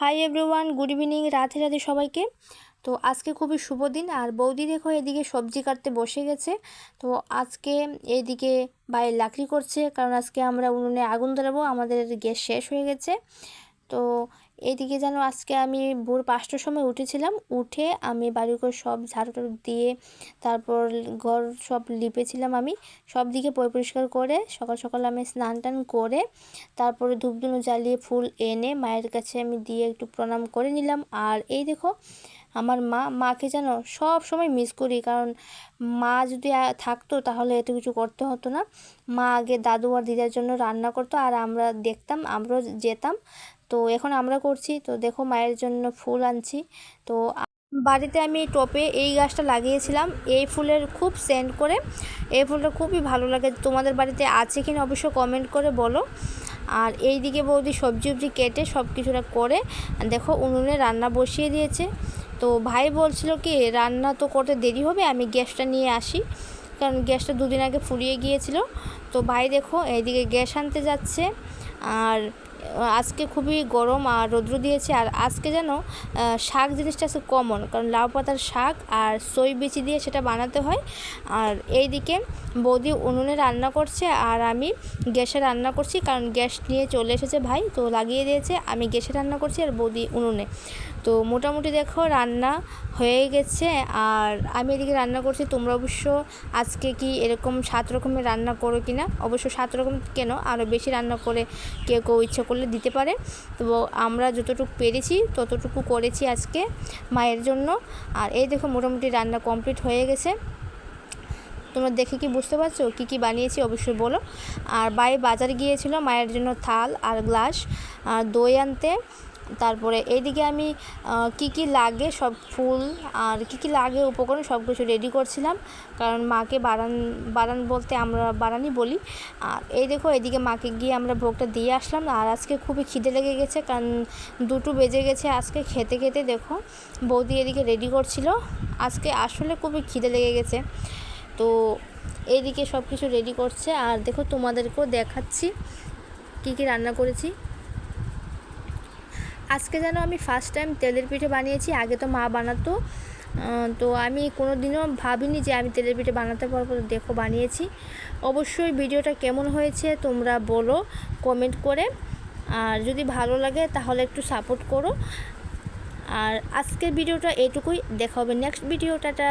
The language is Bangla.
Hi everyone good evening Radhe Radhe সবাইকে। তো আজকে খুবই শুভ দিন, আর বৌদি দেখো এদিকে সবজি কাটতে বসে গেছে। তো আজকে এদিকে বাইরে লাকড়ি করছে, কারণ আজকে আমরা উনুনে আগুন ধরাবো, আমাদের গ্যাস শেষ হয়ে গেছে। তো এইদিকে যেন আজকে আমি ভোর পাঁচটার সময় উঠেছিলাম, উঠে আমি বাড়ি করে সব ঝাড়ু দিয়ে তারপর ঘর সব লিপেছিলাম আমি। সব দিকে পরিষ্কার করে সকাল সকাল আমি স্নান টান করে তারপরে ধূপধুনো জ্বালিয়ে ফুল এনে মায়ের কাছে আমি দিয়ে একটু প্রণাম করে নিলাম। আর এই দেখো, আমার মা, মাকে যেন সব সময় মিস করি, কারণ মা যদি থাকতো তাহলে এত কিছু করতে হতো না। মা আগে দাদু আর দিদার জন্য রান্না করতো, আর আমরা দেখতাম, আমরাও যেতাম। তো এখন আমরা করছি। তো দেখো মায়ের জন্য ফুল আনছি। তো বাড়িতে আমি টপে এই গাছটা লাগিয়েছিলাম। এই ফুলের খুব সেন্ড করে। এই ফুলটা খুবই ভালো লাগে। তোমাদের বাড়িতে আছে কিনা অবশ্য কমেন্ট করে বলো। আর এই দিকে বৌদি সবজি উবজি কেটে সব কিছুটা করে, দেখো উনুনে রান্না বসিয়ে দিয়েছে। তো ভাই বলছিল কি, রান্না তো করতে দেরি হবে, আমি গ্যাসটা নিয়ে আসি। কারণ গ্যাসটা দুদিন আগে ফুরিয়ে গিয়েছিল। তো ভাই দেখো এইদিকে গ্যাস আনতে যাচ্ছে। আর আজকে খুবই গরম আর রৌদ্র দিয়েছে আর আজকে যেন শাক জিনিসটা আছে কমন কারণ লাউ পাতার শাক আর সই বিচি দিয়ে সেটা বানাতে হয়। আর এই দিকে বৌদি উনুনে রান্না করছে আর আমি গ্যাসে রান্না করছি, কারণ গ্যাস নিয়ে চলে এসেছে ভাই, তো লাগিয়ে দিয়েছে, আমি গ্যাসে রান্না করছি আর বৌদি উনুনে। তো মোটামুটি দেখো রান্না হয়ে গেছে আর আমি এদিকে রান্না করছি, তোমরা অবশ্য আজকে কি এরকম সাত রকমের রান্না করো কি না অবশ্য সাত রকম কেন? আরও বেশি রান্না করে কেউ কেউ ইচ্ছে করলে দিতে পারে। তো আমরা যতটুকু পেরেছি, ততটুকু করেছি আজকে মায়ের জন্য। আর এই দেখো মোটামুটি রান্না কমপ্লিট হয়ে গেছে। তোমরা দেখে কি বুঝতে পারছ? কী কী বানিয়েছি অবশ্যই বলো। আর বাইরে বাজারে গিয়েছিল মায়ের জন্য থাল আর গ্লাস আর দই আনতে। তারপরে এইদিকে আমি কি কি লাগে সব ফুল আর কি কি লাগে উপকরণ সব কিছু রেডি করছিলাম। কারণ মাকে বারান বারান বলতে আমরা বারানি বলি। আর এই দেখো এদিকে মাকে গিয়ে আমরা ভোগটা দিয়ে আসলাম। আর আজকে খুবই খিদে লেগে গেছে, কারণ দুটো বেজে গেছে আজকে খেতে খেতে, দেখো। বৌদি এদিকে রেডি করছিল। আজকে আসলে খুবই খিদে লেগে গেছে। তো এইদিকে সব কিছু রেডি করছে। আর দেখো, তোমাদেরকেও দেখাচ্ছি কী কী রান্না করেছি। আজকে যেন আমি ফার্স্ট টাইম তেলের পিঠে বানিয়েছি, আগে তো মা বানাতো। তো আমি কোনো দিনও ভাবিনি যে আমি তেলের পিঠে বানাতে পারব। দেখো, বানিয়েছি। অবশ্যই ভিডিওটা কেমন হয়েছে তোমরা বলো কমেন্ট করে। আর যদি ভালো লাগে তাহলে একটু সাপোর্ট করো। আর আজকের ভিডিওটা এটুকুই। দেখা হবে নেক্সট ভিডিওটাটা